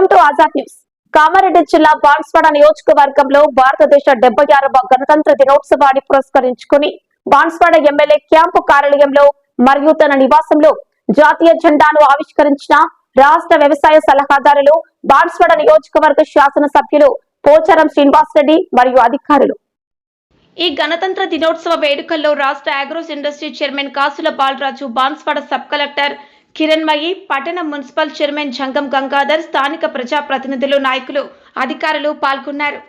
Welcome to Azad news. Kamareddy జిల్లా బాన్స్వాడ నియోజకవర్గంలో భారతదేశ డెబ్బై ఆరవ గణతంత్ర దినోత్సవాన్ని పురస్కరించుకుని బాన్స్వాడ ఎమ్మెల్యే క్యాంపు కార్యాలయంలో మరియు తన నివాసంలో జాతీయ జెండాను ఆవిష్కరించిన రాష్ట్ర వ్యవసాయ సలహాదారులు బాన్స్వాడ నియోజకవర్గ శాసన సభ్యులు పోచారం శ్రీనివాసరెడ్డి మరియు అధికారులు. ఈ గణతంత్ర దినోత్సవ వేడుకల్లో రాష్ట్ర Agros industry chairman Kasula Balaraju Banswada sub collector Kiranmayi పట్టణ మున్సిపల్ చైర్మన్ జంగం గంగాధర్ స్థానిక ప్రజాప్రతినిధులు నాయకులు అధికారులు పాల్గొన్నారు.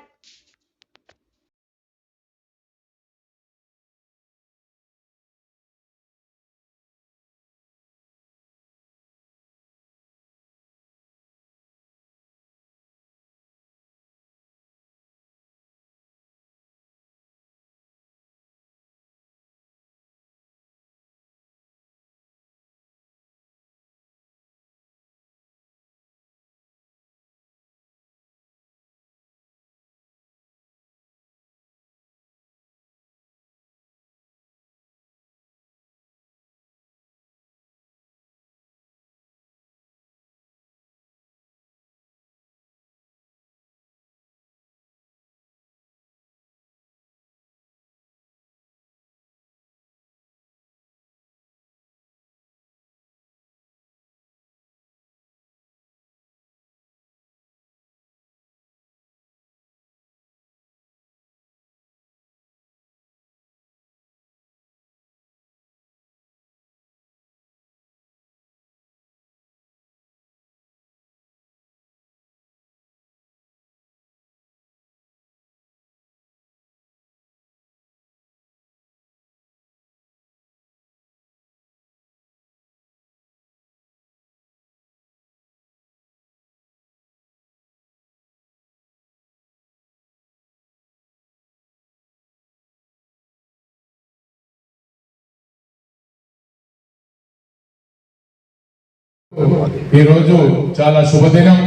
ఈరోజు చాలా శుభదినం.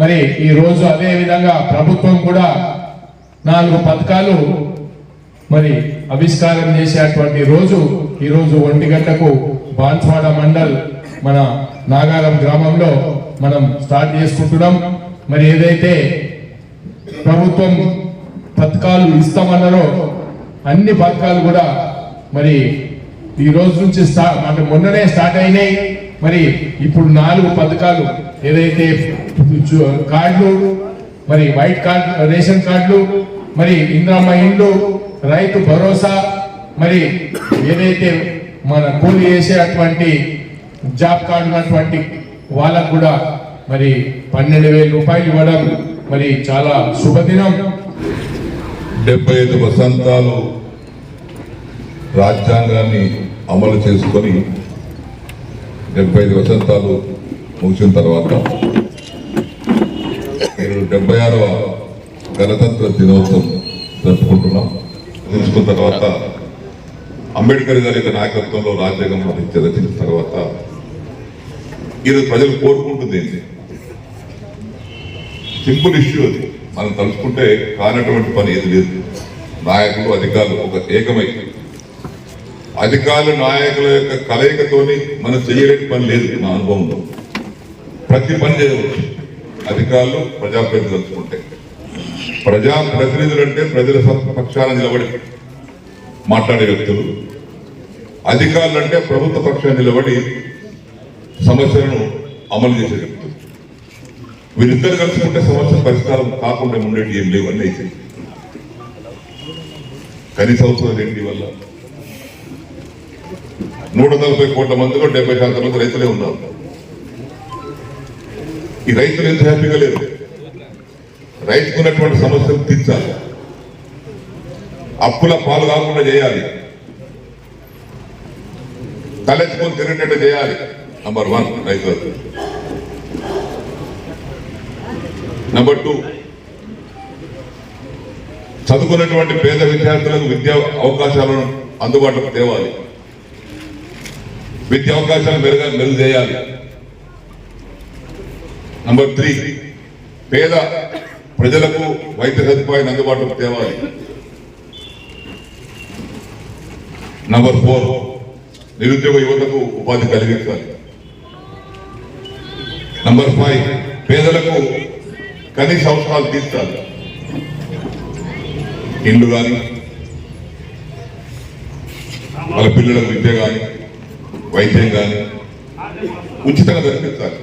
మరి ఈ రోజు అదే విధంగా ప్రభుత్వం కూడా నాలుగు పథకాలు మరి ఆవిష్కారం చేసేటువంటి రోజు. ఈరోజు రోజు ఒంటి గంటకు బాన్స్వాడ మండల్ మన నాగారం గ్రామంలో మనం స్టార్ట్ చేసుకుంటున్నాం. మరి ఏదైతే ప్రభుత్వం పథకాలు ఇస్తామన్నారో అన్ని పథకాలు కూడా మరి ఈ రోజు నుంచి స్టార్ట్ అంటే మొన్ననే స్టార్ట్ అయినాయి. మరి ఇప్పుడు నాలుగు పథకాలు ఏదైతే కార్డులు మరి వైట్ కార్డు రేషన్ కార్డులు మరి ఇంద్రమ్మ ఇండ్లు రైతు భరోసా మరి ఏదైతే మన కూలి చేసేటువంటి జాబ్ కార్డు ఉన్నటువంటి వాళ్ళకు కూడా మరి పన్నెండు వేల రూపాయలు ఇవ్వడం మరి చాలా శుభదినం. డెబ్బై ఐదు వసంతాలు రాజ్యాంగాన్ని అమలు చేసుకొని డెబ్బై ఐదు వసంతాలు ముగిసిన తర్వాత నేను డెబ్బై ఆరవ గణతంత్ర దినోత్సవం జరుపుకుంటున్నాం. తెలుసుకున్న తర్వాత అంబేద్కర్ గారి యొక్క నాయకత్వంలో రాజ్యాంగం రచించి రచించిన తర్వాత ఈరోజు ప్రజలు కోరుకుంటుంది ఏంటి? సింపుల్ ఇష్యూ అది. మనం తలుచుకుంటే కానటువంటి పని ఏది లేదు. నాయకులు అధికారులు ఒక ఏకమై అధికారులు నాయకుల యొక్క కలయికతోని మనం చేయలేని పని లేదు నా అనుభవంలో. ప్రతి పని చేయవచ్చు. అధికారులు ప్రజాప్రతినిధులు తలుచుకుంటే ప్రజాప్రతినిధులు అంటే ప్రజల పక్షాన నిలబడి మాట్లాడే వ్యక్తులు. అధికారులు అంటే ప్రభుత్వ పక్షాన్ని నిలబడి సమస్యలను అమలు చేసే వ్యక్తులు. వీరిద్దరు కలుసుకుంటే సమస్య పరిష్కారం కాకుండా ఉండేవి ఏం లేవన్నీ అన్నీ అయితే కనీస అవసరం ఏంటి వల్ల నూట నలభై కోట్ల మందిలో డెబ్బై శాతం మంది రైతులే ఉన్నారు. ఈ రైతులు ఎంత హ్యాపీగా లేరు. రైతుకున్నటువంటి సమస్యలు తీర్చాలి. అప్పుల పాలు కాకుండా చేయాలి. తలెత్తుకొని తిరిగేటట్టు చేయాలి. నంబర్ వన్ రైతులకు నంబర్ టూ చదువుకున్నటువంటి పేద విద్యార్థులకు విద్యా అవకాశాలను అందుబాటులో తేవాలి. విద్యా అవకాశాలు మెరుగా మెరుగు చేయాలి నంబర్ త్రీ పేద ప్రజలకు వైద్య సదుపాయాన్ని అందుబాటులోకి తేవాలి. నంబర్ ఫోర్ నిరుద్యోగ యువతకు ఉపాధి కలిగించాలి. నంబర్ ఫైవ్ పేదలకు కనీస అవసరాలు తీర్చాలి. ఇండ్లు కానీ వాళ్ళ పిల్లలకు విద్య కానీ వైద్యం కానీ ఉచితంగా కల్పించాలి